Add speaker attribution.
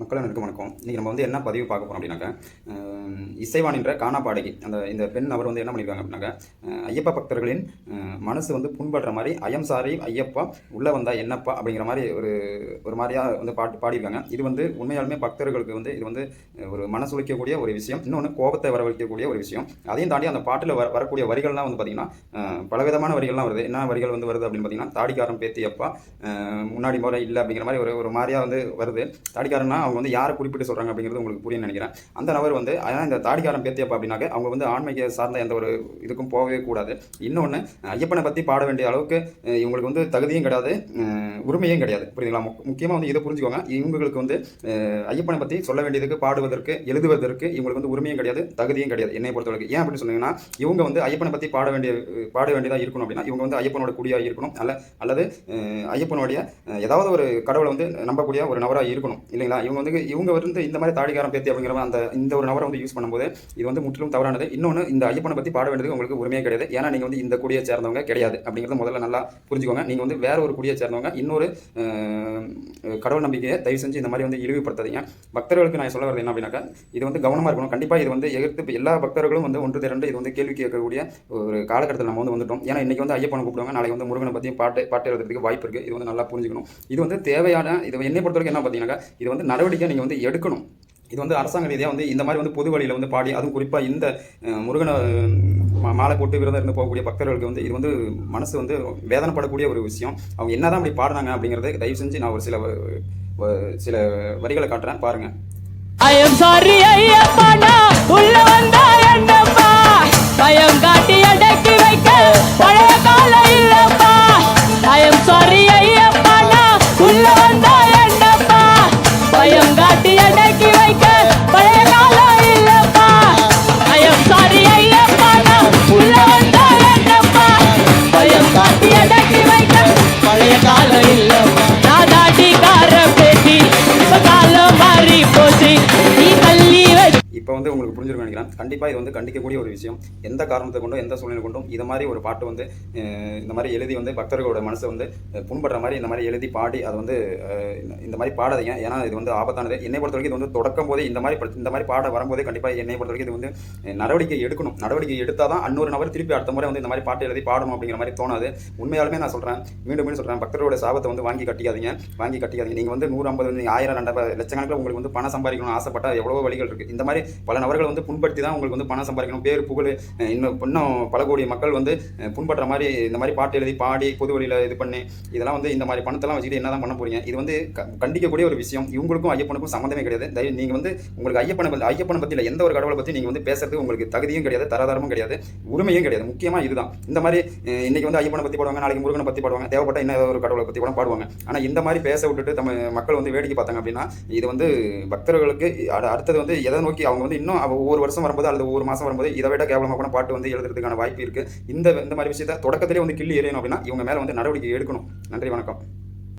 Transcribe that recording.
Speaker 1: மக்கள் அனைவருக்கும் வணக்கம். இன்றைக்கி நம்ம வந்து என்ன பதிவு பார்க்க போகிறோம் அப்படின்னாக்கா இசைவானின்ற இசைவாணின்ற அந்த இந்த பெண் அவர் வந்து என்ன பண்ணியிருக்காங்க அப்படின்னாக்கா ஐயப்ப பக்தர்களின் மனசு வந்து புண்படுற மாதிரி ஐயம் சாரி ஐயப்பா உள்ளே வந்தால் என்னப்பா? அப்படிங்கிற மாதிரி ஒரு ஒரு மாதிரியாக வந்து பாட்டு பாடியிருக்காங்க. இது வந்து உண்மையாலுமே பக்தர்களுக்கு வந்து இது வந்து ஒரு மனசுலிக்கக்கூடிய ஒரு விஷயம். இன்னொன்று கோபத்தை வரவழைக்கக்கூடிய ஒரு விஷயம். அதையும் தாண்டி அந்த பாட்டில் வர வரக்கூடிய வரிகள்லாம் வந்து பார்த்திங்கன்னா பலவிதமான வரிகள்லாம் வருது. என்ன வரிகள் வந்து வருது அப்படின்னு பார்த்தீங்கன்னா தாடிக்காரன் பேத்தியப்பா முன்னாடி முறை இல்லை அப்படிங்கிற மாதிரி ஒரு ஒரு மாதிரியாக வந்து வருது. தாடிக்காரன்னா அவங்க வந்து யாரை குறிப்பிட்டு சொல்கிறாங்க அப்படிங்கிறது உங்களுக்கு புரியும் நினைக்கிறேன். அந்த நபர் வந்து ஆனால் இந்த தாடிக்காரன் பேத்தியப்பா அப்படின்னாக்க அவங்க வந்து ஆன்மீக சார்ந்த எந்த ஒரு இதுக்கும் போகவே கூடாது. இன்னொன்று ஐயப்பனை பற்றி பாட வேண்டிய அளவுக்கு இவங்களுக்கு வந்து தகுதியும் கிடையாது உரிமையும் கிடையாது. புரியுதுங்களா? முக்கியமாக வந்து இதை புரிஞ்சுக்கோங்க. இவங்களுக்கு வந்து ஐயப்பனை பற்றி சொல்ல வேண்டியதுக்கு பாடுவதற்கு எழுதுவதற்கு இவங்களுக்கு வந்து உரிமையும் கிடையாது தகுதியும் கிடையாது என்னை பொறுத்தவரைக்கும். ஏன் அப்படின்னு சொன்னீங்கன்னா இவங்க வந்து ஐயப்பனை பற்றி பாட வேண்டிய பாட வேண்டியதாக இருக்கணும் அப்படின்னா இவங்க வந்து ஐயப்பனோட குடியாக இருக்கணும். அல்ல அல்லது ஐயப்பனுடைய ஏதாவது ஒரு கடவுளை வந்து நம்பக்கூடிய ஒரு நபராக இருக்கணும். இல்லைங்களா? இவங்க வந்து இவங்க வந்து இந்த மாதிரி தாடிகாரம் பேத்தி அப்படிங்கிற அந்த இந்த ஒரு நபரை வந்து யூஸ் பண்ணும்போது இது வந்து முற்றிலும் தவறானது. இன்னொன்று இந்த ஐயப்பனை பற்றி பாட வேண்டியது உங்களுக்கு உரிமையே கிடையாது. ஏன்னா நீங்கள் வந்து இந்த குடியை சேர்ந்தவங்க கிடையாது. அப்படிங்கிறத முதல்ல நல்லா புரிஞ்சுக்கோங்க. நீங்கள் வந்து வேற ஒரு குடியை சேர்ந்தவங்க இன்னொரு கடவுள் நம்பிக்கையை தயவு செஞ்சு இந்த மாதிரி வந்து இழிவுபடுத்தாதீங்க. பக்தர்களுக்கு நான் சொல்ல வரது என்ன அப்படின்னாக்கா இது வந்து கவனமாக இருக்கணும். கண்டிப்பாக இது வந்து எதிர்த்து எல்லா பக்தர்களும் வந்து ஒன்று திரண்டு இது வந்து கேள்வி கேட்கக்கூடிய ஒரு காலகட்டத்தில் நம்ம வந்து வந்துட்டோம். ஏன்னா இன்றைக்கி வந்து ஐயப்பனை கூப்பிடுவாங்க. நாளைக்கு வந்து முருகனை பற்றியும் பாட்டு பாட்டு எழுதுறதுக்கு வாய்ப்பு இருக்குது இது வந்து நல்லா புரிஞ்சுக்கணும். இது வந்து தேவையான இது என்னை பொறுத்தவரைக்கும் என்ன பார்த்தீங்கன்னாக்கா இது வந்து நடவடிக்கை நீங்கள் வந்து எடுக்கணும். இது வந்து அரசாங்க ரீதியாக வந்து இந்த மாதிரி வந்து பொது வழியில் வந்து பாடி அதுவும் குறிப்பாக இந்த முருகனை மா- மாலை போட்டு விரதம் இருந்து போகக்கூடிய பக்தர்களுக்கு வந்து இது வந்து மனசு வந்து வேதனைப்படக்கூடிய ஒரு விஷயம். அவங்க என்னதான் அப்படி பாடுறாங்க அப்படிங்கிறத தயவு செஞ்சு நான் ஒரு சில வ- சில வரிகளை காட்டுறேன். பாருங்கள்
Speaker 2: ஐயப்பா உள்ள வந்தா பழைய காலம் இல்லப்பா நான் இப்போ
Speaker 1: வந்து உங்களுக்கு புரிஞ்சிருக்கும் நினைக்கிறேன். கண்டிப்பாக இது வந்து கண்டிக்கக்கூடிய ஒரு விஷயம். எந்த காரணத்தை கொண்டும் எந்த சூழ்நிலை கொண்டும் இது மாதிரி ஒரு பாட்டு வந்து இந்த மாதிரி எழுதி வந்து பக்தர்களோட மனசை வந்து புண்படுற மாதிரி இந்த மாதிரி எழுதி பாடி அதை வந்து இந்த- மாதிரி பாடாதீங்க. ஏன்னா இது வந்து ஆபத்தானது. என்னை பொறுத்த வரைக்கும் இது வந்து தொடக்கம் போதே இந்த மாதிரி ப- இந்த மாதிரி பாட வரும்போதே கண்டிப்பாக என்னை பொறுத்த வரைக்கும் இது வந்து நடவடிக்கை எடுக்கணும். நடவடிக்கை எடுத்தால் தான் அன்னொரு நபர் திருப்பி அடுத்த முறை வந்து இந்த மாதிரி பாட்டு எழுதி பாடணும் அப்படிங்கிற மாதிரி தோணாது. உண்மையாலுமே நான் சொல்கிறேன் மீண்டும் மீண்டும் சொல்கிறேன் பக்தர்களோட சாபத்தை வந்து வாங்கி கட்டிக்காதீங்க. வாங்கி கட்டிக்காதீங்க. நீங்கள் வந்து நூறு ஐம்பது நீங்கள் ஆயிரம் ரெண்டாயிரம் லட்சக்கணக்கில் உங்களுக்கு வந்து பணம் சம்பாதிக்கணும்னு ஆசைப்பட்டால் எவ்வளோ வழிகள் இருக்குது இந்த மாதிரி பல நபர்கள் வந்து புண்படுத்தி தான் உங்களுக்கு வந்து பணம் சம்பாதிக்கணும். பேர் புகழ் இன்னும் இன்னும் பல கோடி மக்கள் வந்து புண்படுற மாதிரி இந்த மாதிரி பாட்டு எழுதி பாடி பொது வழியில் இது பண்ணி இதெல்லாம் வந்து இந்த மாதிரி பணத்தெல்லாம் வச்சுக்கிட்டு என்ன தான் பண்ண போறீங்க? இது வந்து க- கண்டிக்கக்கூடிய ஒரு விஷயம். இவங்களுக்கும் ஐயப்பனுக்கும் சம்மந்தமே கிடையாது. தயவு நீங்கள் வந்து உங்களுக்கு ஐயப்பனை பத்தி ஐயப்பனை பற்றி இல்லை எந்த ஒரு கடவுளை பற்றி நீங்கள் வந்து பேசுறதுக்கு உங்களுக்கு தகுதியும் கிடையாது தராதாரமும் கிடையாது உரிமையும் கிடையாது. முக்கியமாக இதுதான். இந்த மாதிரி இன்னைக்கு வந்து ஐயப்பனை பற்றி பாடுவாங்க நாளைக்கு முருகனை பற்றி பாடுவாங்க தேவைப்பட்ட இன்னும் ஒரு கடவுளை பற்றி கூட பாடுவாங்க. ஆனால் இந்த மாதிரி பேச விட்டுட்டு நம்ம மக்கள் வந்து வேடிக்கை பார்த்தாங்க அப்படின்னா இது வந்து பக்தர்களுக்கு அடுத்தது வந்து எதை நோக்கி அவங்க வந்து இன்னும் ஒவ்வொரு வருஷம் வரும்போது அல்லது ஒவ்வொரு மாதம் வரும்போது இதை விட கேவலமாக கூட பாட்டு வந்து எழுதுறதுக்கான வாய்ப்பு இருக்குது இந்த இந்த மாதிரி விஷயத்தை தொடக்கத்திலே வந்து கிள்ளி எறியணும் அப்படின்னா இவங்க மேலே வந்து நடவடிக்கை எடுக்கணும். நன்றி வணக்கம்.